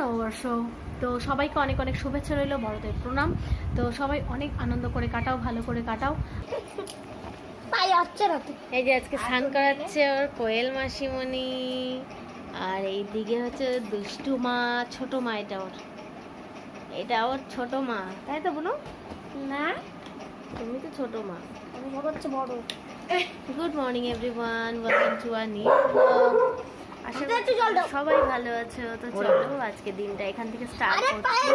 নববর্ষ তো সবাইকে অনেক অনেক শুভেচ্ছা রইল বড়দের প্রণাম। তো সবাই অনেক আনন্দ করে কাটাও ভালো করে কাটাও। এই যে আজকে স্নান করাচ্ছে ওর কোয়েল মাসিমণি। আর এই দিকে হচ্ছে দুষ্টু মা ছোট মা এটা ওর। এটা ওর ছোট মা। তাই তো বলো না। তুমি তো ছোট মা। আমি বড়। হচ্ছে বড় good morning everyone welcome to our new আশা দাও। সবাই ভালো আছে। তো চলো আজকে দিনটা এখান থেকে স্টার্ট করছি।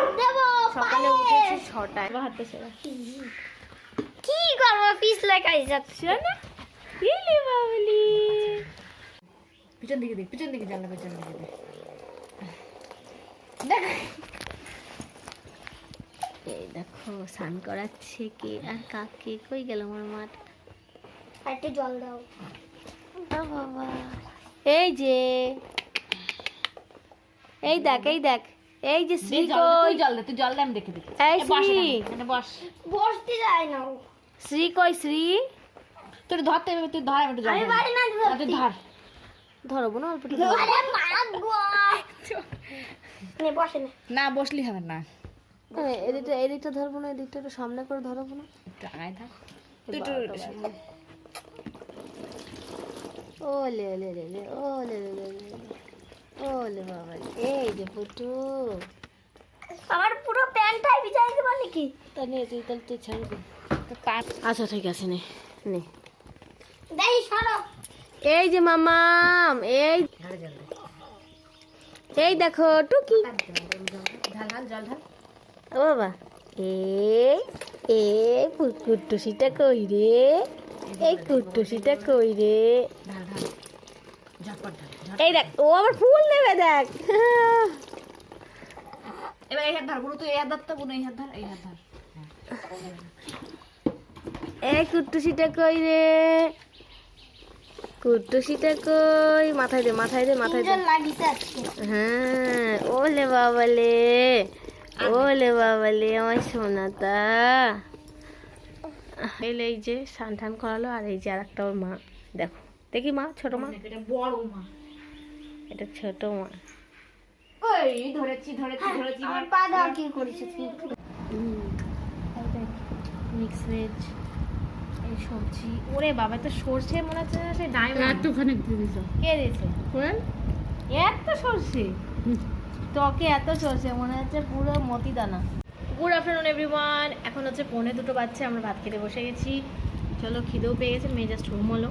সকালে। উঠেছি ছটায়। হাঁটতে ছেড়ে কি করব পিস লেখাই যাচ্ছে না? ইলি বাবলি? পিছন দিকে দেখ পিছন দিকে জানলা পিছন দিকে দেখ। এই দেখো স্নান করাচ্ছে কে আর কাকে? কই গেল আমার মাঠ? আর একটু জল দাও। বাবা। এই যে। এই দেখ এই দেখ। এই যে শ্রী জল দে, কই তুই জল দে তুই জল দে আমি দেখে দিচ্ছি। এই শ্রী। বস। বসতে যায় না। শ্রী কই শ্রী। তোর ধরতে হবে তুই ধর আমি একটু জল আমি। পারি না তুই ধর। ধরবো না অল্পটা আরে মা গো। নে বসে না না বসলি হবে না। এদিকটা এদিকটা ধরবো না এদিকটা একটু সামনে করে ধরবো না। একটু আগায় থাক। তুই একটু ও লে লে লে লে লে লে লে লে লে। ও লে বাবা এই যে ফুটু আমার পুরো প্যান্টটাই ভিজাই দেবো নাকি? তা নে তুই তাহলে তুই ছাড়ি দে। তো পা আচ্ছা ঠিক আছে নে নে। দেই সরো। এই যে মামাম এই এই দেখো টুকি। ঢাল ঢাল জল ঢাল ও বাবা। এই এই কুট্টুসিটা কই রে? এই কুট্টুসিটা কই রে। এই দেখ ও আবার ফুল নেবে দেখ। এবার এই হাত ধর বুড়ো তুই এই হাত ধর তো এই হাত ধর এই হাত ধর। এই কুট্টুসিটা কই রে? কুট্টুসিটা কই? মাথায় দে মাথায় দে মাথায় দে। তিনজন লাগিছে আজকে। হ্যাঁ ওলে বাবালে ওলে বাবালে আমার সোনাতা এলে এই যে স্নান টান করালো আর এই যে আর একটা ওর মা। দেখো দেখি মা ছোট মা? এটা বড় মা। এটা ছোট মা। ওই ধরেছি ধরেছি ধরেছি আমার পা দাও কি করেছিস মিক্স ভেজ এই সবজি। ওরে বাবা তো সর্ষে মনে হচ্ছে না সে ডায়মন্ড একটুখানি দিয়ে কে দিয়েছে? কোয়েল? এত সর্ষে? ত্বকে এত সর্ষে মনে হচ্ছে পুরো মতি দানা গুড আফটারনুন এভরিওয়ান এখন হচ্ছে পৌনে দুটো বাচ্চা আমরা ভাত খেতে বসে গেছি। চলো খিদেও পেয়ে গেছে মেয়ে জাস্ট ঘুমোলো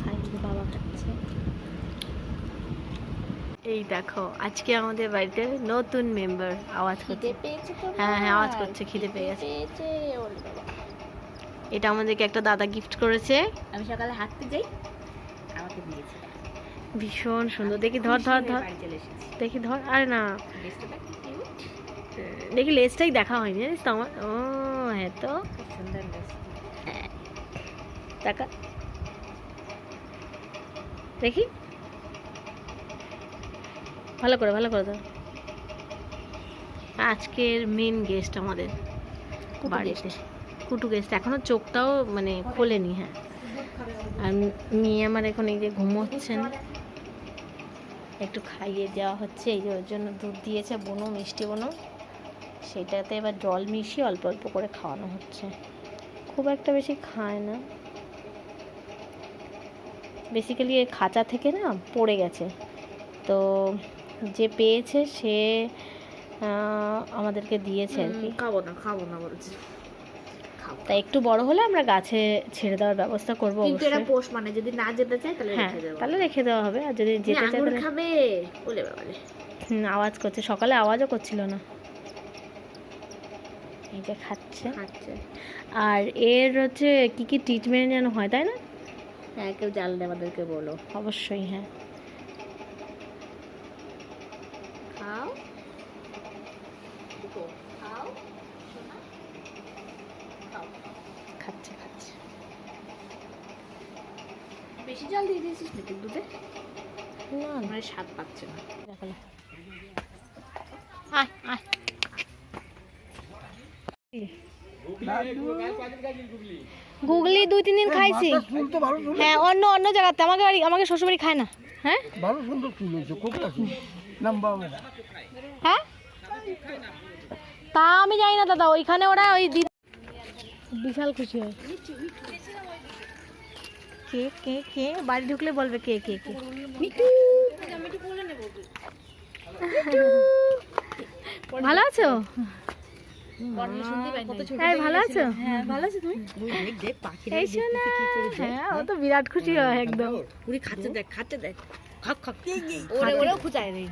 খাই বাবা খাচ্ছে। এই দেখো আজকে আমাদের বাড়িতে নতুন মেম্বার আওয়াজ করছে। হ্যাঁ হ্যাঁ আওয়াজ করছে খিদে পেয়ে গেছে। এটা আমাদেরকে একটা দাদা গিফট করেছে। আমি সকালে হাঁটতে যাই আমাকে দিয়েছে। ভীষণ সুন্দর। দেখি ধর ধর ধর। দেখি ধর আরে না। দেখি লেজটাই দেখা হয়নি জানিস তো আমার? ও হ্যাঁ। তো টাকা দেখি। ভালো করে ভালো করে দাও আজকের মেন গেস্ট আমাদের বাড়িতে। কুটু গেস্ট এখনও চোখটাও মানে খোলেনি হ্যাঁ। আর মেয়ে আমার এখন এই যে ঘুমোচ্ছেন। একটু খাইয়ে দেওয়া হচ্ছে এই যে ওর জন্য দুধ দিয়েছে বনো মিষ্টি বনো। সেটাতে এবার জল মিশিয়ে অল্প অল্প করে খাওয়ানো হচ্ছে। খুব একটা বেশি খায় না। বেসিক্যালি এর খাঁচা থেকে না পড়ে গেছে। তো যে পেয়েছে সে আমাদেরকে দিয়েছে আর কি। খাব না খাব না বলছি। তাই একটু বড় হলে আমরা গাছে ছেড়ে দেওয়ার ব্যবস্থা করব কিন্তু এটা অবশ্যই। পোষ মানে যদি না যেতে চাই তাহলে হ্যাঁ রেখে দেবো তাহলে রেখে দেওয়া হবে। আর যদি যেতে চায় তাহলে খাবে বলে হুম, আওয়াজ করছে। সকালে আওয়াজও করছিল না। এই যে খাচ্ছে। আচ্ছা আর এর হচ্ছে কি কি ট্রিটমেন্ট যেন হয় তাই না? হ্যাঁ কেউ জানলে আমাদেরকে বলো। অবশ্যই হ্যাঁ। খাও। খাচ্ছে খাচ্ছে। বেশি জল দিয়ে দিয়েছিস নাকি দুধে? না। মানে স্বাদ পাচ্ছে না। আয় আয়। গুগলি দুই তিন দিন খাইছি। হ্যাঁ অন্য অন্য জায়গাতে। আমাকে বাড়ি আমাকে শ্বশুরবাড়ি খায় না। হ্যাঁ? ভালো সুন্দর ফুল হয়েছে হ্যাঁ? তা আমি জানি না দাদা। ওইখানে ওরা ওই বিশাল খুশি হয়। কে কে কে? বাড়ি ঢুকলে বলবে কে কে কে? ভালো আছো? ভালো আছো? হ্যাঁ ভালো আছে তুমি? এই শোনা হ্যাঁ ও তো বিরাট খুশি হয় একদম। উড়ি খাচ্ছে দেখ খাচ্ছে দেখ। খাক খাক। ওরে ওরেও খুঁচায় রে।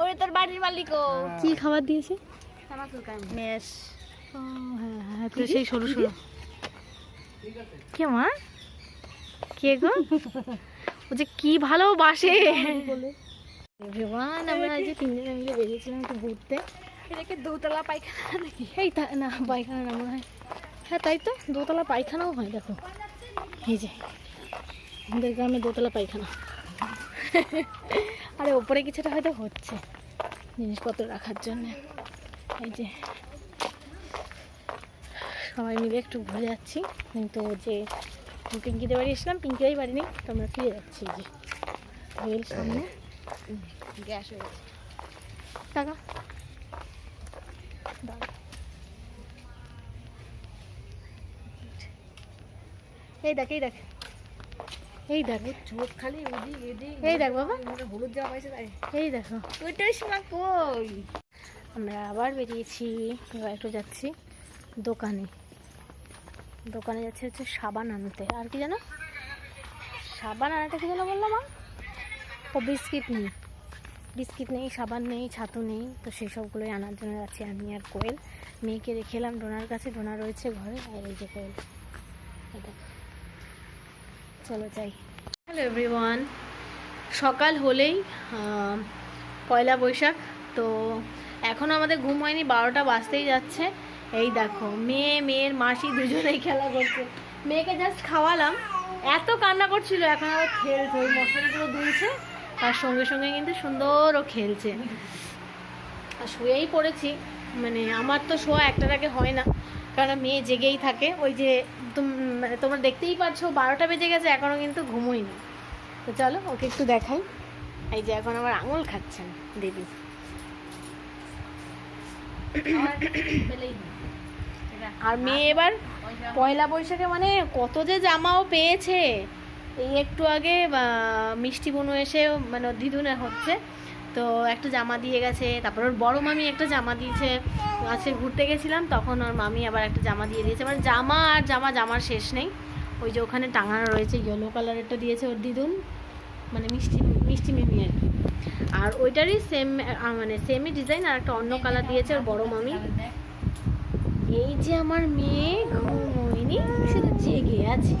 ওরে তোর বাড়ির মালিক কি খাবার দিয়েছে? মেশ ও হ্যাঁ হ্যাঁ তো সেই সরু সরু। কে মা? কে গো? ও যে কি ভালোবাসে। ভগবান আমরা আজ তিনজনে মিলে বেরিয়েছিলাম একটু ঘুরতে। এটাকে দোতলা পায়খানা নাকি? এই তা না পায়খানা না মনে হয়। হ্যাঁ তাই তো দোতলা পায়খানাও হয় দেখো। এই যে আমাদের গ্রামে দোতলা পায়খানা। আরে ওপরে কিছুটা হয়তো হচ্ছে জিনিসপত্র রাখার জন্য। এই যে সবাই মিলে একটু ঘুরে যাচ্ছি। কিন্তু যে পিঙ্কিদের বাড়ি এসলাম পিঙ্কিরাই বাড়ি নেই তো আমরা ফিরে যাচ্ছি যে। রেল সামনে। গ্যাস হয়ে টাকা। এই দেখ এই দেখ। এই দেখ চোখ খালি এদিক এদিক। এই দেখ বাবা। মনে হলুদ জামা পাইছে তাই এই দেখো। ওইটাই কই? আমরা আবার বেরিয়েছি। এবার একটু যাচ্ছি দোকানে। দোকানে যাচ্ছে হচ্ছে সাবান আনতে। আর কি জানো সাবান আনাটা কি যেন বললাম ও বিস্কিট নেই বিস্কিট নেই, সাবান নেই, ছাতু নেই, তো সেই সবগুলোই আনার জন্য যাচ্ছি আমি আর কোয়েল। মেয়েকে রেখে এলাম ডোনার কাছে, ডোনা রয়েছে ঘরে, আর এই যে কোয়েল। চলো যাই। হ্যালো এভরিওয়ান, সকাল হলেই পয়লা বৈশাখ, তো এখনও আমাদের ঘুম হয়নি, বারোটা বাজতেই যাচ্ছে। এই দেখো, মেয়ে, মেয়ের মাসি দুজনেই খেলা করছে। মেয়েকে জাস্ট খাওয়ালাম। এত কান্না করছিল, এখন আবার খেলছে, ওই মশারিগুলো দুলছে তার সঙ্গে সঙ্গে কিন্তু সুন্দরও খেলছে। আর শুয়েই পড়েছি মানে আমার তো শোয়া একটার আগে হয় না, কারণ মেয়ে জেগেই থাকে। ওই যে মানে তোমরা দেখতেই পাচ্ছ, বারোটা বেজে গেছে এখনও কিন্তু ঘুমোয়নি তো চলো, ওকে একটু দেখাই। এই যে এখন আবার আঙুল খাচ্ছেন দেবী। আর মেয়ে এবার পয়লা বৈশাখে মানে কত যে জামাও পেয়েছে। এই একটু আগে মিষ্টি বনু এসে মানে দিদুনে হচ্ছে। তো একটা জামা দিয়ে গেছে, তারপর ওর বড় মামি একটা জামা দিয়েছে। আজকে ঘুরতে গেছিলাম, তখন ওর মামি আবার একটা জামা দিয়ে দিয়েছে। মানে জামা আর জামা জামার শেষ নেই। ওই যে ওখানে টাঙানো রয়েছে ইয়েলো কালারেরটা দিয়েছে ওর দিদুন। মানে মিষ্টি মিষ্টি মিমি আর কি। আর ওইটারই সেম মানে সেমই ডিজাইন আর একটা অন্য কালার দিয়েছে ওর বড় মামি। এই যে আমার মেয়ে ঘুমোয়নি শুধু জেগে আছে।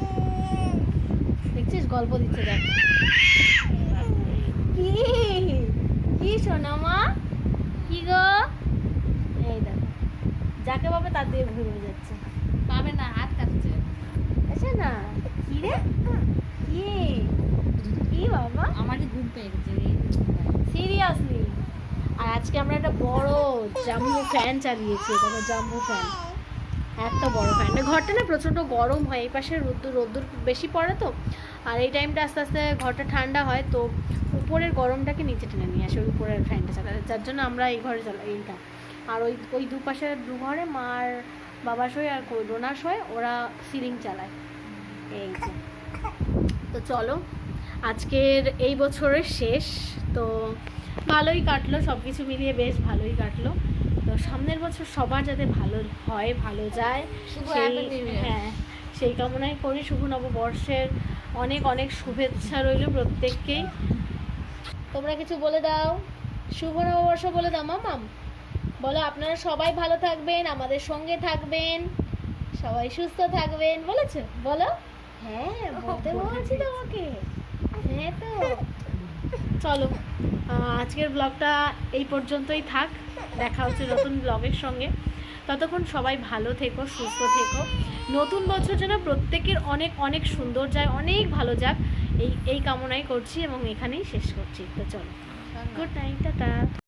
দেখছিস? গল্প দিচ্ছে দেখ। কি? কি শোনা মা? কি গো? এই দেখো। যাকে পাবে তার দিয়ে ঘুরে যাচ্ছে। পাবে না হাত কাটছে আছে না কি রে? কি? কি বাবা? আমারই ঘুম পেয়ে গেছে রে। সিরিয়াসলি আর আজকে আমরা একটা বড় জাম্বু ফ্যান চালিয়েছি দেখো জাম্বু ফ্যান এত বড় ফ্যান ঘরটা না প্রচণ্ড গরম হয়, এই পাশে রোদ্দুর রোদ্দুর বেশি পড়ে তো। আর এই টাইমটা আস্তে আস্তে ঘরটা ঠান্ডা হয়, তো উপরের গরমটাকে নিচে টেনে নিয়ে আসে ওই উপরের ফ্যানটা চালাতে। যার জন্য আমরা এই ঘরে চালাই এইটা। আর ওই ওই দুপাশে দু ঘরে মার বাবা শোয় আর ডোনার শোয়, ওরা সিলিং চালায়। এই যে। তো চলো, আজকের এই বছরের শেষ। তো ভালোই কাটলো সব কিছু মিলিয়ে বেশ ভালোই কাটলো। তো সামনের বছর সবার যাতে ভালো হয় ভালো যায়. হ্যাঁ সেই কামনাই করি। শুভ নববর্ষের অনেক অনেক শুভেচ্ছা রইল প্রত্যেককেই। তোমরা কিছু বলে দাও? শুভ নববর্ষ বলে দাও মামাম। বলো আপনারা সবাই ভালো থাকবেন আমাদের সঙ্গে থাকবেন সবাই সুস্থ থাকবেন বলেছ? বলো? হ্যাঁ বলতে বলছি। তোমাকে। হ্যাঁ তো। চলো আজকের ব্লগটা এই পর্যন্তই থাক। দেখা হচ্ছে নতুন ব্লগের সঙ্গে। ততক্ষণ সবাই ভালো থেকো সুস্থ থেকো। নতুন বছর যেন প্রত্যেকের অনেক অনেক সুন্দর যায় অনেক ভালো যাক। এই এই কামনাই করছি এবং এখানেই শেষ করছি। তো চলো। Good night tata.